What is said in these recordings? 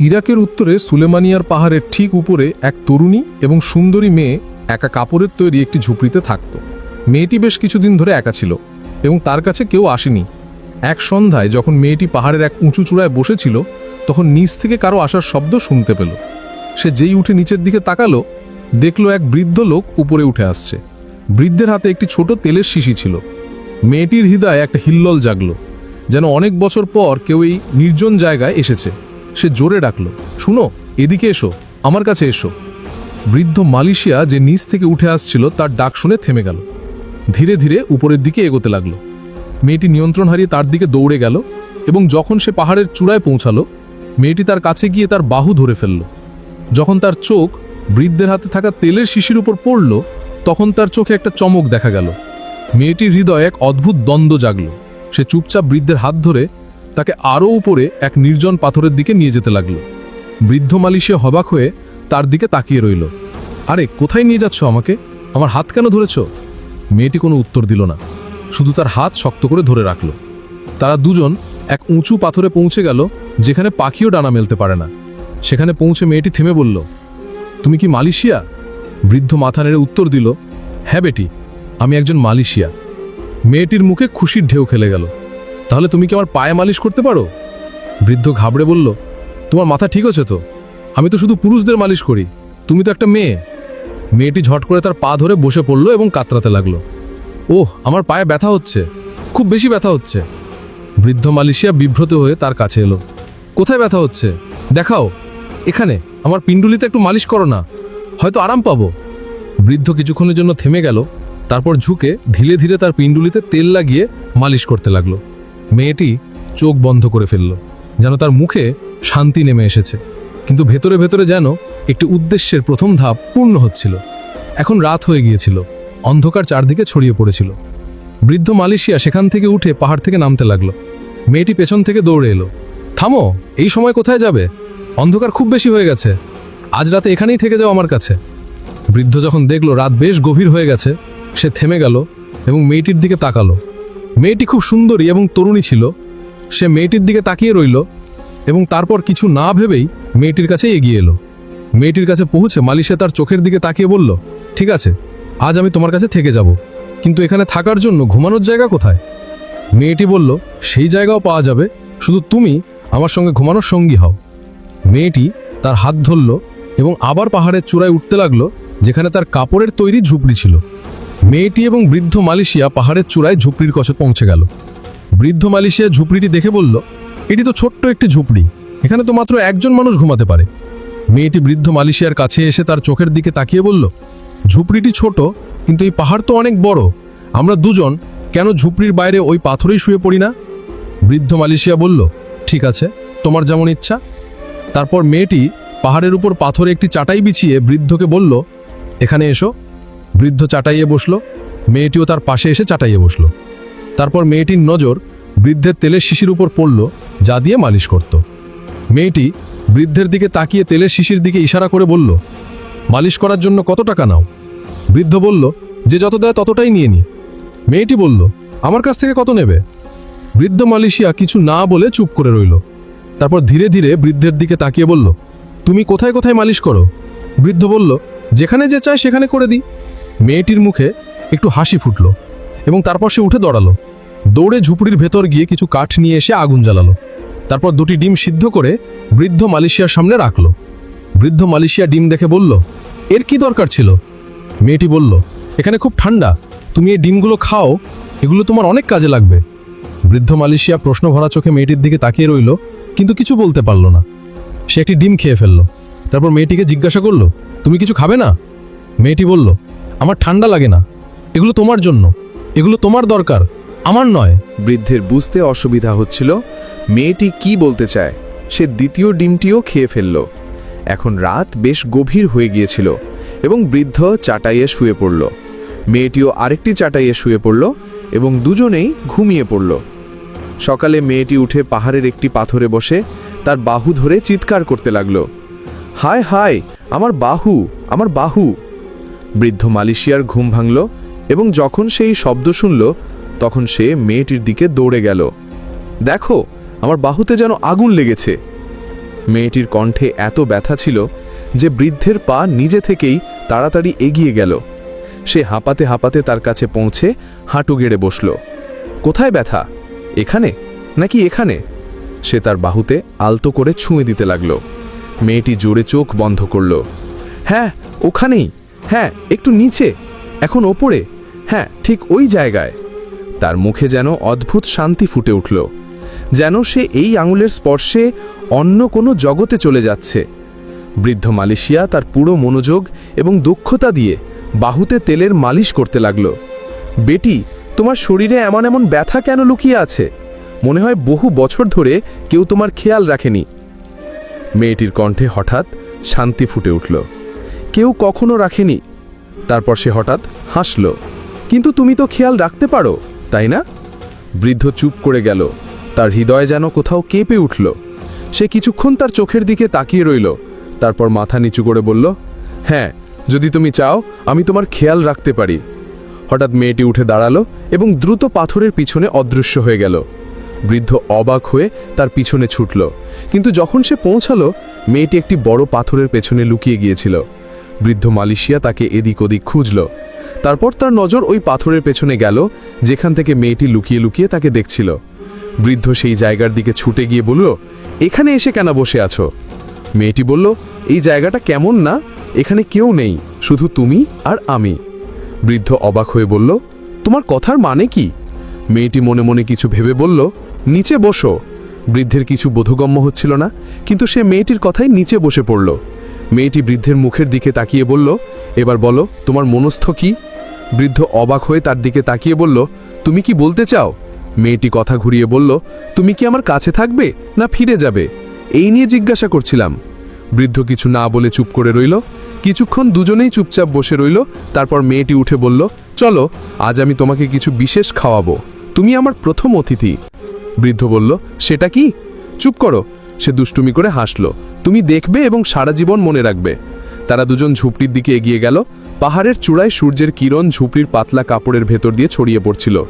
ইরাকের উত্তরে সুলেমানিয়ার পাহাড়ের ঠিক উপরে এক তরুণী এবং সুন্দরী মেয়ে একা কাপড়ের তৈরি একটি ঝুপড়িতে থাকত। মেয়েটি বেশ কিছুদিন ধরে একা ছিল এবং তার কাছে কেউ আসেনি। এক সন্ধ্যায় যখন মেয়েটি পাহাড়ের এক উঁচু চূড়ায় বসেছিল, তখন নিচ থেকে কারও আসার শব্দ শুনতে পেল। সে যেই উঠে নিচের দিকে তাকালো, দেখল এক বৃদ্ধ লোক উপরে উঠে আসছে। বৃদ্ধের হাতে একটি ছোট তেলের শিশি ছিল। মেয়েটির হৃদয়ে একটা হিল্লল জাগলো, যেন অনেক বছর পর কেউ এই নির্জন জায়গায় এসেছে। সে জোরে ডাকলো, শুনো, এদিকে এসো, আমার কাছে এসো। বৃদ্ধ মালয়েশিয়া যে নিচ থেকে উঠে আসছিল তার ডাক শুনে থেমে গেল। ধীরে ধীরে উপরের দিকে এগোতে লাগল। মেয়েটি নিয়ন্ত্রণ হারিয়ে তার দিকে দৌড়ে গেল এবং যখন সে পাহাড়ের চূড়ায় পৌঁছালো, মেয়েটি তার কাছে গিয়ে তার বাহু ধরে ফেলল। যখন তার চোখ বৃদ্ধের হাতে থাকা তেলের শিশির উপর পড়ল, তখন তার চোখে একটা চমক দেখা গেল। মেয়েটির হৃদয়ে এক অদ্ভুত দ্বন্দ্ব জাগল। সে চুপচাপ বৃদ্ধের হাত ধরে তাকে আরও উপরে এক নির্জন পাথরের দিকে নিয়ে যেতে লাগল। বৃদ্ধ মালিশে হবাক হয়ে তার দিকে তাকিয়ে রইল। আরে, কোথায় নিয়ে যাচ্ছ আমাকে? আমার হাত কেন ধরেছ? মেয়েটি কোনো উত্তর দিল না। শুধু তার হাত শক্ত করে ধরে রাখল। তারা দুজন এক উঁচু পাথরে পৌঁছে গেল, যেখানে পাখিও ডানা মেলতে পারে না। সেখানে পৌঁছে মেয়েটি থেমে বলল, তুমি কি মালয়েশিয়া? বৃদ্ধ মাথা নেড়ে উত্তর দিল হ্যাঁ বেটি, আমি একজন মালয়েশিয়া। মেয়েটির মুখে খুশির ঢেউ খেলে গেল। তাহলে তুমি কি আমার পায়ে মালিশ করতে পারো? বৃদ্ধ ঘাবড়ে বলল, তোমার মাথা ঠিক আছে তো? আমি তো শুধু পুরুষদের মালিশ করি। তুমি তো একটা মেয়ে। মেয়েটি ঝট করে তার পা ধরে বসে পড়ল এবং কাতরাতে লাগল। ওহ, আমার পায়ে ব্যথা হচ্ছে। খুব বেশি ব্যথা হচ্ছে। বৃদ্ধ মালয়েশিয়া বিভ্রত হয়ে তার কাছে এলো। কোথায় ব্যথা হচ্ছে? দেখাও। এখানে। আমার পিণ্ডুলিতে একটু মালিশ করো না। হয়তো আরাম পাবো। বৃদ্ধ কিছুক্ষণের জন্য থেমে গেল। তারপর ঝুঁকে ধীরে ধীরে তার পিণ্ডুলিতে তেল লাগিয়ে মালিশ করতে লাগল। মেয়েটি চোখ বন্ধ করে ফেলল, যেন তার মুখে শান্তি নেমে এসেছে। কিন্তু ভেতরে ভেতরে যেন একটি উদ্দেশ্যের প্রথম ধাপ পূর্ণ হচ্ছিল। এখন রাত হয়ে গিয়েছিল, অন্ধকার চারদিকে ছড়িয়ে পড়েছিল। বৃদ্ধ মালয়েশিয়া সেখান থেকে উঠে পাহাড় থেকে নামতে লাগল। মেয়েটি পেছন থেকে দৌড়ে এলো। থামো, এই সময় কোথায় যাবে? অন্ধকার খুব বেশি হয়ে গেছে। আজ রাতে এখানেই থেকে যাও আমার কাছে। বৃদ্ধ যখন দেখল রাত বেশ গভীর হয়ে গেছে, সে থেমে গেল এবং মেয়েটির দিকে তাকালো। মেয়েটি খুব সুন্দরী এবং তরুণী ছিল। সে মেয়েটির দিকে তাকিয়ে রইল এবং তারপর কিছু না ভেবেই মেয়েটির কাছে এগিয়ে এলো। মেয়েটির কাছে পৌঁছে মালিশে তার চোখের দিকে তাকিয়ে বলল, ঠিক আছে, আজ আমি তোমার কাছে থেকে যাব, কিন্তু এখানে থাকার জন্য ঘুমানোর জায়গা কোথায়? মেয়েটি বলল, সেই জায়গাও পাওয়া যাবে, শুধু তুমি আমার সঙ্গে ঘুমানোর সঙ্গী হও। মেয়েটি তার হাত ধরল এবং আবার পাহাড়ের চূড়ায় উঠতে লাগল, যেখানে তার কাপড়ের তৈরি ঝুপড়ি ছিল। মেয়েটি এবং বৃদ্ধ মালয়েশিয়া পাহাড়ের চূড়ায় ঝুপড়ির কাছে পৌঁছে গেল। বৃদ্ধ মালয়েশিয়া ঝুপড়িটি দেখে বলল, এটি তো ছোট্ট একটি ঝুপড়ি। এখানে তো মাত্র একজন মানুষ ঘুমাতে পারে। মেয়েটি বৃদ্ধ মালয়েশিয়ার কাছে এসে তার চোখের দিকে তাকিয়ে বলল, ঝুপড়িটি ছোট, কিন্তু এই পাহাড় তো অনেক বড়। আমরা দুজন, কেন ঝুপড়ির বাইরে ওই পাথরেই শুয়ে পড়ি না? বৃদ্ধ মালয়েশিয়া বলল, ঠিক আছে, তোমার যেমন ইচ্ছা। তারপর মেয়েটি পাহাড়ের উপর পাথরে একটি চাটাই বিছিয়ে বৃদ্ধকে বলল, এখানে এসো। বৃদ্ধ চাটাইয়ে বসল, মেয়েটিও তার পাশে এসে চাটাইয়ে বসল। তারপর মেয়েটির নজর বৃদ্ধের তেলের শিশির উপর পড়ল, যা দিয়ে মালিশ করত। মেয়েটি বৃদ্ধের দিকে তাকিয়ে তেলের শিশির দিকে ইশারা করে বলল, মালিশ করার জন্য কত টাকা নাও? বৃদ্ধ বলল, যে যত দেয় ততটাই নিয়ে নি। মেয়েটি বলল, আমার কাছ থেকে কত নেবে? বৃদ্ধ মালয়েশিয়া কিছু না বলে চুপ করে রইল। তারপর ধীরে ধীরে বৃদ্ধের দিকে তাকিয়ে বলল, তুমি কোথায় কোথায় মালিশ করো? বৃদ্ধ বলল, যেখানে যে চায় সেখানে করে দিই। মেয়েটির মুখে একটু হাসি ফুটল এবং তারপর সে উঠে দাঁড়াল। দৌড়ে ঝুপড়ির ভেতর গিয়ে কিছু কাঠ নিয়ে এসে আগুন জ্বালালো। তারপর দুটি ডিম সিদ্ধ করে বৃদ্ধ মালয়েশিয়ার সামনে রাখল। বৃদ্ধ মালয়েশিয়া ডিম দেখে বলল, এর কি দরকার ছিল? মেয়েটি বলল, এখানে খুব ঠান্ডা। তুমি এই ডিমগুলো খাও, এগুলো তোমার অনেক কাজে লাগবে। বৃদ্ধ মালয়েশিয়া প্রশ্ন ভরা চোখে মেয়েটির দিকে তাকিয়ে রইল, কিন্তু কিছু বলতে পারল না। সে একটি ডিম খেয়ে ফেলল। তারপর মেয়েটিকে জিজ্ঞাসা করল, তুমি কিছু খাবে না? মেয়েটি বলল আমার ঠান্ডা লাগে না। এগুলো তোমার জন্য। এগুলো তোমার দরকার। আমার নয়। বৃদ্ধের বুঝতে অসুবিধা হচ্ছিল, মেয়েটি কি বলতে চায়? সে দ্বিতীয় ডিমটিও খেয়ে ফেলল। এখন রাত বেশ গভীর হয়ে গিয়েছিল এবং বৃদ্ধ চাটাইয়ে শুয়ে পড়ল। মেয়েটিও আরেকটি চাটাইয়ে শুয়ে পড়ল এবং দুজনেই ঘুমিয়ে পড়ল। সকালে মেয়েটি উঠে পাহাড়ের একটি পাথরে বসে তার বাহু ধরে চিৎকার করতে লাগল। হায় হায়, আমার বাহু আমার বাহু। বৃদ্ধ মালয়েশিয়ার ঘুম ভাঙল এবং যখন সেই শব্দ শুনল, তখন সে মেয়েটির দিকে দৌড়ে গেল। দেখো, আমার বাহুতে যেন আগুন লেগেছে। মেয়েটির কণ্ঠে এত ব্যথা ছিল যে বৃদ্ধের পা নিজে থেকেই তাড়াতাড়ি এগিয়ে গেল। সে হাঁপাতে হাঁপাতে তার কাছে পৌঁছে হাঁটু গেড়ে বসল। কোথায় ব্যথা? এখানে? নাকি এখানে? সে তার বাহুতে আলতো করে ছুঁয়ে দিতে লাগল। মেয়েটি জোরে চোখ বন্ধ করল। হ্যাঁ ওখানেই। হ্যাঁ একটু নিচে, এখন ওপরে। হ্যাঁ ঠিক ওই জায়গায়। তার মুখে যেন অদ্ভুত শান্তি ফুটে উঠল, যেন সে এই আঙুলের স্পর্শে অন্য কোনো জগতে চলে যাচ্ছে। বৃদ্ধ মালয়েশিয়া তার পুরো মনোযোগ এবং দক্ষতা দিয়ে বাহুতে তেলের মালিশ করতে লাগল। বেটি, তোমার শরীরে এমন এমন ব্যথা কেন লুকিয়ে আছে? মনে হয় বহু বছর ধরে কেউ তোমার খেয়াল রাখেনি। মেয়েটির কণ্ঠে হঠাৎ শান্তি ফুটে উঠল। কেউ কখনো রাখেনি। তারপর সে হঠাৎ হাসল। কিন্তু তুমি তো খেয়াল রাখতে পারো, তাই না? বৃদ্ধ চুপ করে গেল। তার হৃদয় যেন কোথাও কেঁপে উঠল। সে কিছুক্ষণ তার চোখের দিকে তাকিয়ে রইল। তারপর মাথা নিচু করে বলল হ্যাঁ যদি তুমি চাও, আমি তোমার খেয়াল রাখতে পারি। হঠাৎ মেয়েটি উঠে দাঁড়াল এবং দ্রুত পাথরের পিছনে অদৃশ্য হয়ে গেল। বৃদ্ধ অবাক হয়ে তার পিছনে ছুটল। কিন্তু যখন সে পৌঁছালো, মেয়েটি একটি বড় পাথরের পেছনে লুকিয়ে গিয়েছিল। বৃদ্ধ মালয়েশিয়া তাকে এদিক ওদিক খুঁজল। তারপর তার নজর ওই পাথরের পেছনে গেল, যেখান থেকে মেয়েটি লুকিয়ে লুকিয়ে তাকে দেখছিল। বৃদ্ধ সেই জায়গার দিকে ছুটে গিয়ে বলল, এখানে এসে কেন বসে আছো? মেয়েটি বলল, এই জায়গাটা কেমন না? এখানে কেউ নেই, শুধু তুমি আর আমি। বৃদ্ধ অবাক হয়ে বলল, তোমার কথার মানে কি? মেয়েটি মনে মনে কিছু ভেবে বলল, নিচে বসো। বৃদ্ধের কিছু বোধগম্য হচ্ছিল না, কিন্তু সে মেয়েটির কথাই নিচে বসে পড়ল। মেয়েটি বৃদ্ধের মুখের দিকে তাকিয়ে বলল, এবার বলো, তোমার মনস্থ কি? বৃদ্ধ অবাক হয়ে তার দিকে তাকিয়ে বলল, তুমি কি বলতে চাও? মেয়েটি কথা ঘুরিয়ে বলল, তুমি কি আমার কাছে থাকবে না ফিরে যাবে? এই নিয়ে জিজ্ঞাসা করছিলাম। বৃদ্ধ কিছু না বলে চুপ করে রইল। কিছুক্ষণ দুজনেই চুপচাপ বসে রইল। তারপর মেয়েটি উঠে বলল, চলো, আজ আমি তোমাকে কিছু বিশেষ খাওয়াবো। তুমি আমার প্রথম অতিথি। বৃদ্ধ বলল, সেটা কি? চুপ করো। সে দুষ্টুমি করে হাসল। তুমি দেখবে এবং সারা জীবন মনে রাখবে। তারা দুজন ঝুপড়ির দিকে এগিয়ে গেল। পাহাড়ের চূড়ায় সূর্যের কিরণ ঝুপড়ির পাতলা কাপড়ের ভেতর দিয়ে ছড়িয়ে পড়ছিল।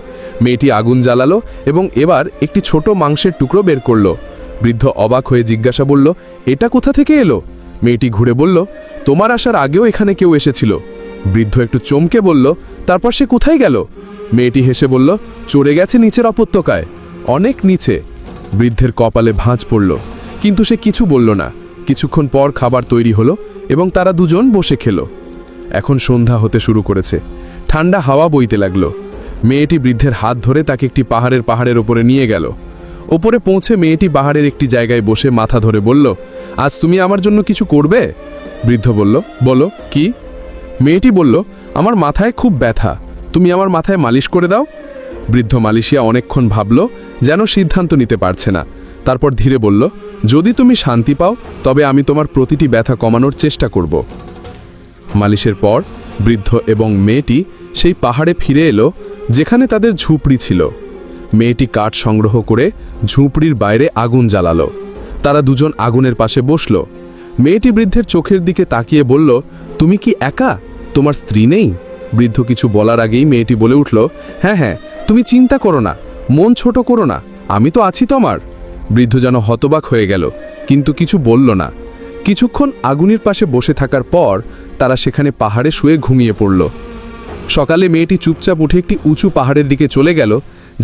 মেয়েটি আগুন জ্বালালো এবং এবার একটি ছোট মাংসের টুকরো বের করল। বৃদ্ধ অবাক হয়ে জিজ্ঞাসা বলল এটা কোথা থেকে এলো? মেয়েটি ঘুরে বলল, তোমার আসার আগেও এখানে কেউ এসেছিল। বৃদ্ধ একটু চমকে বলল, তারপর সে কোথায় গেল? মেয়েটি হেসে বলল, চড়ে গেছে নিচের অপত্যকায়। অনেক নিচে। বৃদ্ধের কপালে ভাঁজ পড়ল। কিন্তু সে কিছু বলল না। কিছুক্ষণ পর খাবার তৈরি হলো এবং তারা দুজন বসে খেলো। এখন সন্ধ্যা হতে শুরু করেছে। ঠান্ডা হাওয়া বইতে লাগল। মেয়েটি বৃদ্ধের হাত ধরে তাকে একটি পাহাড়ের পাহাড়ের ওপরে নিয়ে গেল। ওপরে পৌঁছে মেয়েটি পাহাড়ের একটি জায়গায় বসে মাথা ধরে বলল, আজ তুমি আমার জন্য কিছু করবে? বৃদ্ধ বলল, বলো, কি? মেয়েটি বলল, আমার মাথায় খুব ব্যথা। তুমি আমার মাথায় মালিশ করে দাও? বৃদ্ধ মালিশিয়া অনেকক্ষণ ভাবল, যেন সিদ্ধান্ত নিতে পারছে না। তারপর ধীরে বলল, যদি তুমি শান্তি পাও, তবে আমি তোমার প্রতিটি ব্যথা কমানোর চেষ্টা করব। মালিশের পর বৃদ্ধ এবং মেয়েটি সেই পাহাড়ে ফিরে এলো, যেখানে তাদের ঝুপড়ি ছিল। মেয়েটি কাঠ সংগ্রহ করে ঝুপড়ির বাইরে আগুন জ্বালালো। তারা দুজন আগুনের পাশে বসল। মেয়েটি বৃদ্ধের চোখের দিকে তাকিয়ে বলল, তুমি কি একা? তোমার স্ত্রী নেই? বৃদ্ধ কিছু বলার আগেই মেয়েটি বলে উঠল হ্যাঁ হ্যাঁ তুমি চিন্তা করো না। মন ছোট করো না। আমি তো আছি তোমার। বৃদ্ধ যেন হতবাক হয়ে গেল, কিন্তু কিছু বলল না। কিছুক্ষণ আগুনের পাশে বসে থাকার পর তারা সেখানে পাহাড়ে শুয়ে ঘুমিয়ে পড়ল। সকালে মেয়েটি চুপচাপ উঠে একটি উঁচু পাহাড়ের দিকে চলে গেল,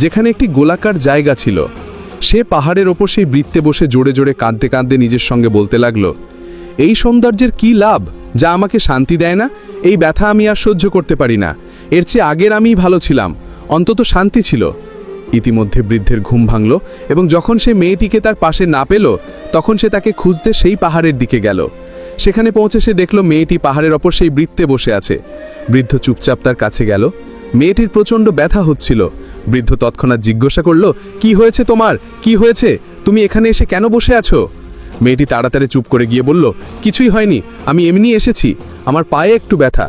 যেখানে একটি গোলাকার জায়গা ছিল। সে পাহাড়ের ওপর সেই বৃত্তে বসে জোরে জোরে কাঁদতে কাঁদতে নিজের সঙ্গে বলতে লাগল, এই সৌন্দর্যের কি লাভ, যা আমাকে শান্তি দেয় না? এই ব্যথা আমি আর সহ্য করতে পারি না। এর চেয়ে আগের আমিই ভালো ছিলাম, অন্তত শান্তি ছিল। ইতিমধ্যে বৃদ্ধের ঘুম ভাঙল এবং যখন সে মেয়েটিকে তার পাশে না পেল, তখন সে তাকে খুঁজতে সেই পাহাড়ের দিকে গেল। সেখানে পৌঁছে সে দেখল মেয়েটি পাহাড়ের ওপর সেই বৃত্তে বসে আছে। বৃদ্ধ চুপচাপ তার কাছে গেল। মেয়েটির প্রচণ্ড ব্যথা হচ্ছিল। বৃদ্ধ তৎক্ষণাৎ জিজ্ঞাসা করল, কি হয়েছে তোমার? কি হয়েছে? তুমি এখানে এসে কেন বসে আছো? মেয়েটি তাড়াতাড়ি চুপ করে গিয়ে বলল, কিছুই হয়নি, আমি এমনি এসেছি। আমার পায়ে একটু ব্যথা।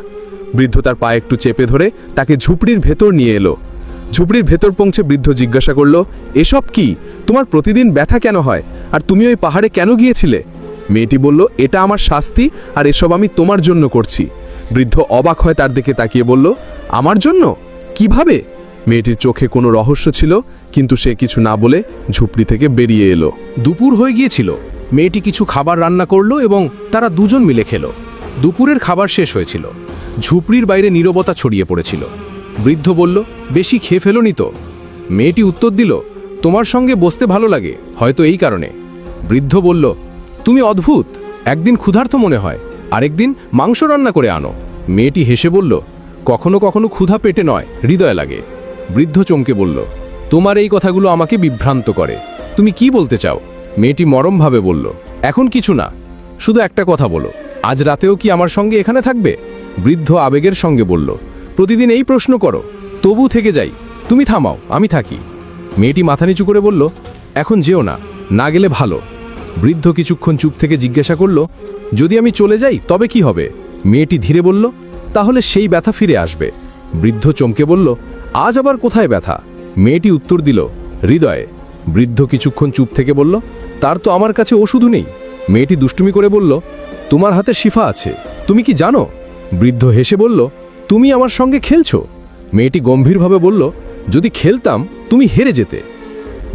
বৃদ্ধ তার পায়ে একটু চেপে ধরে তাকে ঝুপড়ির ভেতর নিয়ে এলো। ঝুপড়ির ভেতর পৌঁছে বৃদ্ধ জিজ্ঞাসা করল, এসব কি? তোমার প্রতিদিন ব্যথা কেন হয়? আর তুমি ওই পাহাড়ে কেন গিয়েছিলে? মেয়েটি বলল, এটা আমার শাস্তি আর এসব আমি তোমার জন্য করছি। বৃদ্ধ অবাক হয় তার দিকে তাকিয়ে বলল, আমার জন্য? কীভাবে? মেয়েটির চোখে কোনো রহস্য ছিল, কিন্তু সে কিছু না বলে ঝুপড়ি থেকে বেরিয়ে এলো। দুপুর হয়ে গিয়েছিল। মেয়েটি কিছু খাবার রান্না করল এবং তারা দুজন মিলে খেলো। দুপুরের খাবার শেষ হয়েছিল। ঝুপড়ির বাইরে নীরবতা ছড়িয়ে পড়েছিল। বৃদ্ধ বলল, বেশি খেয়ে ফেলোনি তো? মেয়েটি উত্তর দিল, তোমার সঙ্গে বসতে ভালো লাগে, হয়তো এই কারণে। বৃদ্ধ বলল, তুমি অদ্ভুত, একদিন ক্ষুধার্ত মনে হয়, আরেকদিন মাংস রান্না করে আনো। মেয়েটি হেসে বলল, কখনো কখনো ক্ষুধা পেটে নয়, হৃদয় লাগে। বৃদ্ধ চমকে বলল, তোমার এই কথাগুলো আমাকে বিভ্রান্ত করে, তুমি কি বলতে চাও? মেয়েটি মরমভাবে বলল, এখন কিছু না, শুধু একটা কথা বলো, আজ রাতেও কি আমার সঙ্গে এখানে থাকবে? বৃদ্ধ আবেগের সঙ্গে বলল প্রতিদিন এই প্রশ্ন করো। তবু থেকে যাই। তুমি থামাও, আমি থাকি। মেয়েটি মাথা নিচু করে বলল, এখন যেও না না গেলে ভালো। বৃদ্ধ কিছুক্ষণ চুপ থেকে জিজ্ঞাসা করল, যদি আমি চলে যাই, তবে কি হবে? মেয়েটি ধীরে বলল, তাহলে সেই ব্যথা ফিরে আসবে। বৃদ্ধ চমকে বলল, আজ আবার কোথায় ব্যথা? মেয়েটি উত্তর দিল, হৃদয়ে। বৃদ্ধ কিছুক্ষণ চুপ থেকে বলল, তার তো আমার কাছে ওষুধও নেই। মেয়েটি দুষ্টুমি করে বলল, তোমার হাতে শিফা আছে, তুমি কি জানো? বৃদ্ধ হেসে বলল তুমি আমার সঙ্গে খেলছো? মেয়েটি গম্ভীরভাবে বলল, যদি খেলতাম, তুমি হেরে যেতে।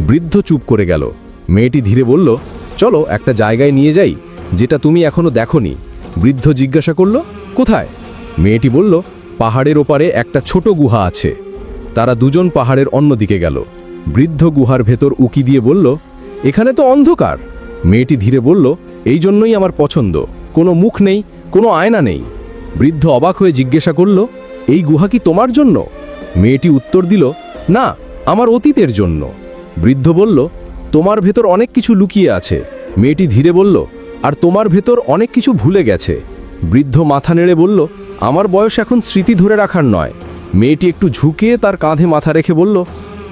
বৃদ্ধ চুপ করে গেল। মেয়েটি ধীরে বলল, চলো, একটা জায়গায় নিয়ে যাই, যেটা তুমি এখনও দেখনি। বৃদ্ধ জিজ্ঞাসা করল, কোথায়? মেয়েটি বলল, পাহাড়ের ওপারে একটা ছোট গুহা আছে। তারা দুজন পাহাড়ের অন্যদিকে গেল। বৃদ্ধ গুহার ভেতর উকি দিয়ে বলল, এখানে তো অন্ধকার। মেয়েটি ধীরে বলল, এই জন্যই আমার পছন্দ। কোনো মুখ নেই, কোনো আয়না নেই। বৃদ্ধ অবাক হয়ে জিজ্ঞাসা করল, এই গুহা কি তোমার জন্য? মেয়েটি উত্তর দিল, না, আমার অতীতের জন্য। বৃদ্ধ বলল, তোমার ভেতর অনেক কিছু লুকিয়ে আছে। মেয়েটি ধীরে বলল, আর তোমার ভেতর অনেক কিছু ভুলে গেছে। বৃদ্ধ মাথা নেড়ে বলল, আমার বয়স এখন স্মৃতি ধরে রাখার নয়। মেয়েটি একটু ঝুঁকিয়ে তার কাঁধে মাথা রেখে বলল,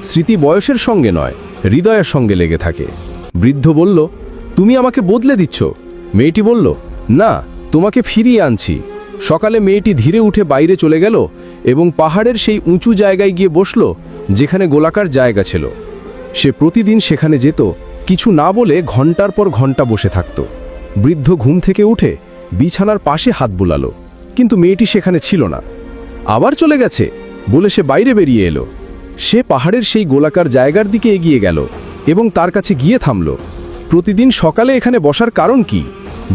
স্মৃতি বয়সের সঙ্গে নয়, হৃদয়ের সঙ্গে লেগে থাকে। বৃদ্ধ বলল, তুমি আমাকে বদলে দিচ্ছ। মেয়েটি বলল, না, তোমাকে ফিরিয়ে আনছি। সকালে মেয়েটি ধীরে উঠে বাইরে চলে গেল এবং পাহাড়ের সেই উঁচু জায়গায় গিয়ে বসল, যেখানে গোলাকার জায়গা ছিল। সে প্রতিদিন সেখানে যেত, কিছু না বলে ঘণ্টার পর ঘণ্টা বসে থাকত। বৃদ্ধ ঘুম থেকে উঠে বিছানার পাশে হাত বুলালো, কিন্তু মেয়েটি সেখানে ছিল না। আবার চলে গেছে, বলে সে বাইরে বেরিয়ে এলো। সে পাহাড়ের সেই গোলাকার জায়গার দিকে এগিয়ে গেল এবং তার কাছে গিয়ে থামল। প্রতিদিন সকালে এখানে বসার কারণ কি?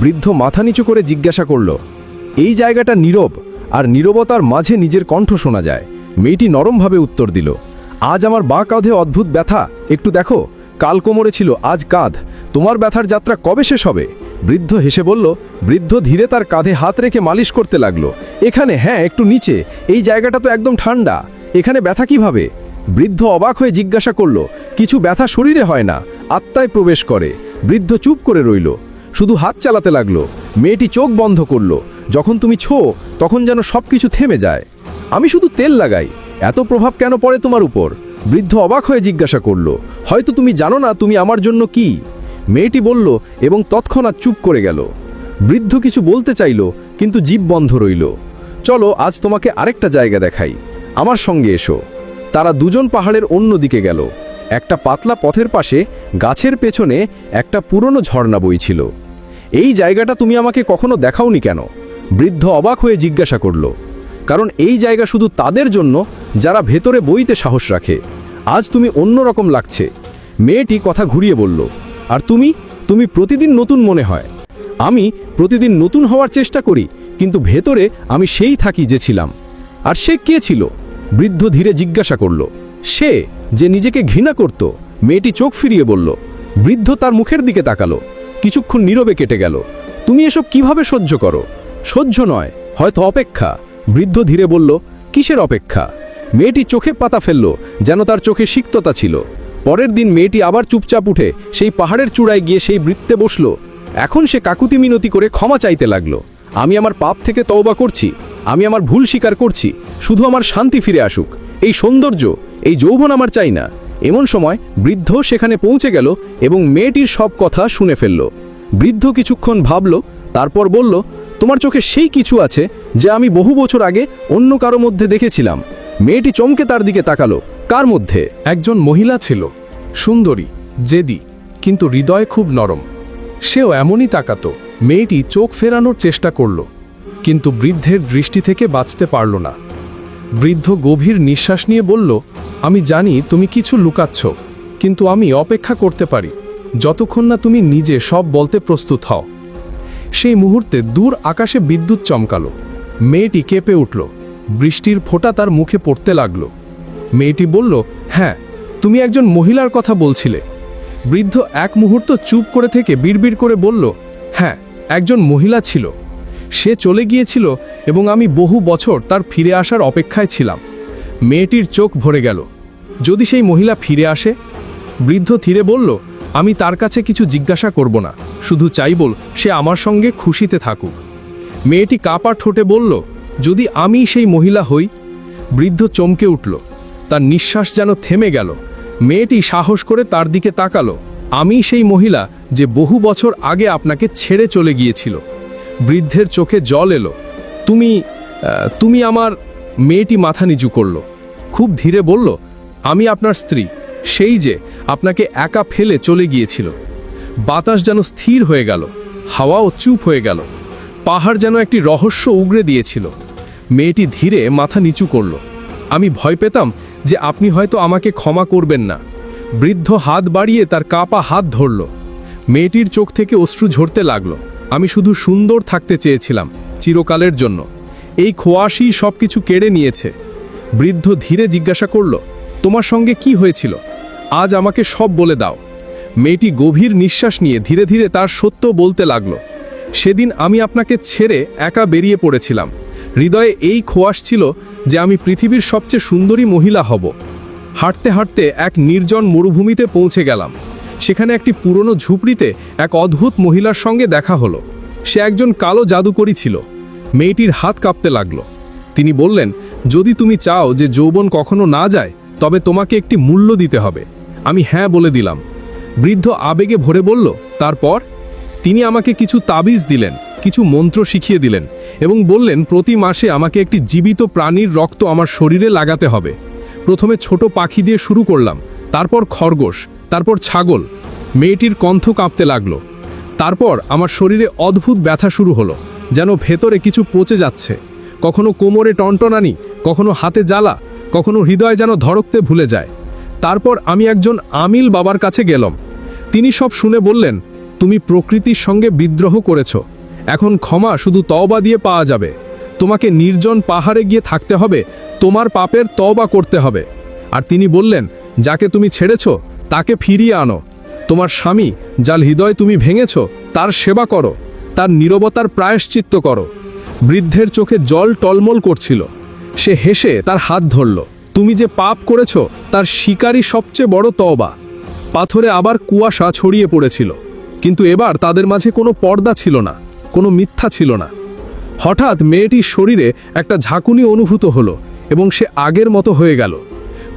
বৃদ্ধ মাথা নিচু করে জিজ্ঞাসা করল এই জায়গাটা নীরব, আর নীরবতার মাঝে নিজের কণ্ঠ শোনা যায়। মেয়েটি নরমভাবে উত্তর দিল, আজ আমার বাঁ কাঁধে অদ্ভুত ব্যথা। একটু দেখো, কাল কোমরে ছিল, আজ কাঁধ। তোমার ব্যথার যাত্রা কবে শেষ হবে? বৃদ্ধ হেসে বলল, বৃদ্ধ ধীরে তার কাঁধে হাত রেখে মালিশ করতে লাগল। এখানে হ্যাঁ একটু নিচে। এই জায়গাটা তো একদম ঠান্ডা। এখানে ব্যথা কীভাবে? বৃদ্ধ অবাক হয়ে জিজ্ঞাসা করল, কিছু ব্যথা শরীরে হয় না, আত্মায় প্রবেশ করে। বৃদ্ধ চুপ করে রইল, শুধু হাত চালাতে লাগল। মেয়েটি চোখ বন্ধ করল যখন তুমি ছো, তখন যেন সব কিছু থেমে যায়। আমি শুধু তেল লাগাই। এত প্রভাব কেন পড়ে তোমার উপর? বৃদ্ধ অবাক হয়ে জিজ্ঞাসা করল, হয়তো তুমি জানো না তুমি আমার জন্য কি? মেয়েটি বলল, এবং তৎক্ষণাৎ চুপ করে গেল। বৃদ্ধ কিছু বলতে চাইল, কিন্তু জীব বন্ধ রইল। চলো, আজ তোমাকে আরেকটা জায়গা দেখাই। আমার সঙ্গে এসো। তারা দুজন পাহাড়ের অন্য দিকে গেল। একটা পাতলা পথের পাশে, গাছের পেছনে একটা পুরনো ঝর্ণা বইছিল। এই জায়গাটা তুমি আমাকে কখনো দেখাওনি কেন? বৃদ্ধ অবাক হয়ে জিজ্ঞাসা করল, কারণ এই জায়গা শুধু তাদের জন্য, যারা ভেতরে বইতে সাহস রাখে। আজ তুমি অন্য রকম লাগছে। মেয়েটি কথা ঘুরিয়ে বলল, আর তুমি? তুমি প্রতিদিন নতুন মনে হয়। আমি প্রতিদিন নতুন হওয়ার চেষ্টা করি, কিন্তু ভেতরে আমি সেই থাকি যে ছিলাম। আর সে কে ছিল? বৃদ্ধ ধীরে জিজ্ঞাসা করল, সে যে নিজেকে ঘৃণা করত? মেয়েটি চোখ ফিরিয়ে বলল, বৃদ্ধ তার মুখের দিকে তাকালো। কিছুক্ষণ নীরবে কেটে গেল। তুমি এসব কীভাবে সহ্য করো? সহ্য নয়, হয়তো অপেক্ষা। বৃদ্ধ ধীরে বলল, কিসের অপেক্ষা? মেয়েটি চোখে পাতা ফেলল, যেন তার চোখে সিক্ততা ছিল। পরের দিন মেয়েটি আবার চুপচাপ উঠে সেই পাহাড়ের চূড়ায় গিয়ে সেই বৃত্তে বসল। এখন সে কাকুতি মিনতি করে ক্ষমা চাইতে লাগল। আমি আমার পাপ থেকে তওবা করছি, আমি আমার ভুল স্বীকার করছি, শুধু আমার শান্তি ফিরে আসুক। এই সৌন্দর্য, এই যৌবন আমার চাই না। এমন সময় বৃদ্ধ সেখানে পৌঁছে গেল এবং মেয়েটির সব কথা শুনে ফেলল। বৃদ্ধ কিছুক্ষণ ভাবল, তারপর বলল তোমার চোখে সেই কিছু আছে যে আমি বহু বছর আগে অন্য কারও মধ্যে দেখেছিলাম। মেয়েটি চমকে তার দিকে তাকালো। কার মধ্যে? একজন মহিলা ছিল, সুন্দরী, জেদি, কিন্তু হৃদয় খুব নরম। সেও এমনই তাকাতো, মেয়েটি চোখ ফেরানোর চেষ্টা করল, কিন্তু বৃদ্ধের দৃষ্টি থেকে বাঁচতে পারল না। বৃদ্ধ গভীর নিঃশ্বাস নিয়ে বলল, আমি জানি তুমি কিছু লুকাচ্ছ, কিন্তু আমি অপেক্ষা করতে পারি। যতক্ষণ না তুমি নিজে সব বলতে প্রস্তুত হও। সেই মুহূর্তে দূর আকাশে বিদ্যুৎ চমকালো। মেয়েটি কেঁপে উঠল। বৃষ্টির ফোঁটা তার মুখে পড়তে লাগল। মেয়েটি বলল হ্যাঁ তুমি একজন মহিলার কথা বলছিলে। বৃদ্ধ এক মুহূর্ত চুপ করে থেকে বিড়বিড় করে বলল হ্যাঁ একজন মহিলা ছিল। সে চলে গিয়েছিল এবং আমি বহু বছর তার ফিরে আসার অপেক্ষায় ছিলাম। মেয়েটির চোখ ভরে গেল, যদি সেই মহিলা ফিরে আসে? বৃদ্ধ ধীরে বলল আমি তার কাছে কিছু জিজ্ঞাসা করব না, শুধু চাইবল সে আমার সঙ্গে খুশিতে থাকুক। মেয়েটি কাপা ঠোঁটে বলল, যদি আমি সেই মহিলা হই? বৃদ্ধ চমকে উঠল। তার নিঃশ্বাস যেন থেমে গেল। মেয়েটি সাহস করে তার দিকে তাকালো। আমি সেই মহিলা যে বহু বছর আগে আপনাকে ছেড়ে চলে গিয়েছিল। বৃদ্ধের চোখে জল এলো। তুমি তুমি আমার মেয়েটি মাথা নিচু করল। খুব ধীরে বলল, আমি আপনার স্ত্রী। সেই যে আপনাকে একা ফেলে চলে গিয়েছিল। বাতাস যেন স্থির হয়ে গেল, হাওয়াও চুপ হয়ে গেল, পাহাড় যেন একটি রহস্য উগরে দিয়েছিল। মেয়েটি ধীরে মাথা নিচু করল, আমি ভয় পেতাম যে আপনি হয়তো আমাকে ক্ষমা করবেন না। বৃদ্ধ হাত বাড়িয়ে তার কাপা হাত ধরল। মেয়েটির চোখ থেকে অশ্রু ঝরতে লাগল, আমি শুধু সুন্দর থাকতে চেয়েছিলাম, চিরকালের জন্য। এই খোয়াশি সব কিছু কেড়ে নিয়েছে। বৃদ্ধ ধীরে জিজ্ঞাসা করল, তোমার সঙ্গে কি হয়েছিল? আজ আমাকে সব বলে দাও। মেয়েটি গভীর নিঃশ্বাস নিয়ে ধীরে ধীরে তার সত্য বলতে লাগল। সেদিন আমি আপনাকে ছেড়ে একা বেরিয়ে পড়েছিলাম। হৃদয়ে এই খোয়াশ ছিল যে আমি পৃথিবীর সবচেয়ে সুন্দরী মহিলা হব। হাঁটতে হাঁটতে এক নির্জন মরুভূমিতে পৌঁছে গেলাম। সেখানে একটি পুরনো ঝুপড়িতে এক অদ্ভুত মহিলার সঙ্গে দেখা হলো। সে একজন কালো জাদুকরী ছিল। মেয়েটির হাত কাঁপতে লাগল। তিনি বললেন, যদি তুমি চাও যে যৌবন কখনো না যায়, তবে তোমাকে একটি মূল্য দিতে হবে। আমি হ্যাঁ বলে দিলাম। বৃদ্ধ আবেগে ভরে বলল, তারপর? তিনি আমাকে কিছু তাবিজ দিলেন, কিছু মন্ত্র শিখিয়ে দিলেন এবং বললেন, প্রতি মাসে আমাকে একটি জীবিত প্রাণীর রক্ত আমার শরীরে লাগাতে হবে। প্রথমে ছোট পাখি দিয়ে শুরু করলাম, তারপর খরগোশ, তারপর ছাগল। মেয়েটির কণ্ঠ কাঁপতে লাগল। তারপর আমার শরীরে অদ্ভুত ব্যথা শুরু হলো, যেন ভেতরে কিছু পচে যাচ্ছে। কখনো কোমরে টনটনানি, কখনো হাতে জ্বালা, কখনো হৃদয় যেন ধড়কতে ভুলে যায়। তারপর আমি একজন আমিল বাবার কাছে গেলাম। তিনি সব শুনে বললেন, তুমি প্রকৃতির সঙ্গে বিদ্রোহ করেছ। এখন ক্ষমা শুধু তওবা দিয়ে পাওয়া যাবে। তোমাকে নির্জন পাহাড়ে গিয়ে থাকতে হবে, তোমার পাপের তওবা করতে হবে। আর তিনি বললেন, যাকে তুমি ছেড়েছ, তাকে ফিরিয়ে আনো। তোমার স্বামী, যার হৃদয় তুমি ভেঙেছ, তার সেবা করো। তার নীরবতার প্রায়শ্চিত্ত করো। বৃদ্ধের চোখে জল টলমল করছিল। সে হেসে তার হাত ধরল। তুমি যে পাপ করেছ, তার শিকারই সবচেয়ে বড় তওবা। পাথরে আবার কুয়াশা ছড়িয়ে পড়েছিল। কিন্তু এবার তাদের মাঝে কোনো পর্দা ছিল না, কোনো মিথ্যা ছিল না। হঠাৎ মেয়েটির শরীরে একটা ঝাঁকুনি অনুভূত হলো এবং সে আগের মতো হয়ে গেল।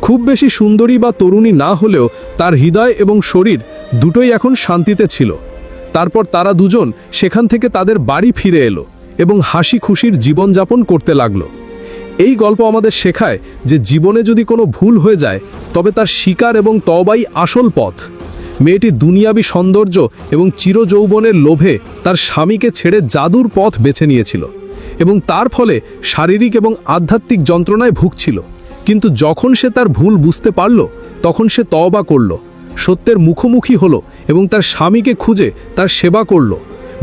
খুব বেশি সুন্দরী বা তরুণী না হলেও তার হৃদয় এবং শরীর দুটোই এখন শান্তিতে ছিল। তারপর তারা দুজন সেখান থেকে তাদের বাড়ি ফিরে এলো এবং হাসি খুশির জীবনযাপন করতে লাগল। এই গল্প আমাদের শেখায় যে জীবনে যদি কোনো ভুল হয়ে যায়, তবে তার শিকার এবং তবাই আসল পথ। মেয়েটি দুনিয়াবি সৌন্দর্য এবং চিরযৌবনের লোভে তার স্বামীকে ছেড়ে জাদুর পথ বেছে নিয়েছিল এবং তার ফলে শারীরিক এবং আধ্যাত্মিক যন্ত্রণায় ভুগছিল। কিন্তু যখন সে তার ভুল বুঝতে পারল, তখন সে তবা করল। সত্যের মুখোমুখি হলো এবং তার স্বামীকে খুঁজে তার সেবা করল।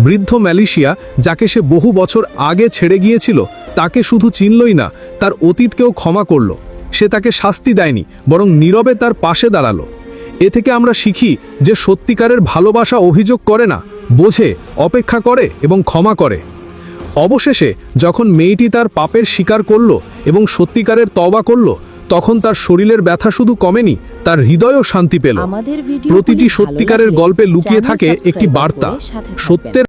বৃদ্ধ ম্যালেশিয়া যাকে সে বহু বছর আগে ছেড়ে গিয়েছিল তাকে শুধু চিনলই না তার অতীতকেও ক্ষমা করল। সে তাকে শাস্তি দেয়নি বরং নীরবে তার পাশে দাঁড়াল। এ থেকে আমরা শিখি যে সত্যিকারের ভালোবাসা অভিযোগ করে না বোঝে অপেক্ষা করে এবং ক্ষমা করে। অবশেষে যখন মেয়েটি তার পাপের স্বীকার করল এবং সত্যিকারের তবা করল তখন তার শরীরের ব্যথা শুধু কমেনি তার হৃদয়ও শান্তি পেল। প্রতিটি সত্যিকারের গল্পে লুকিয়ে থাকে একটি বার্তা সত্যের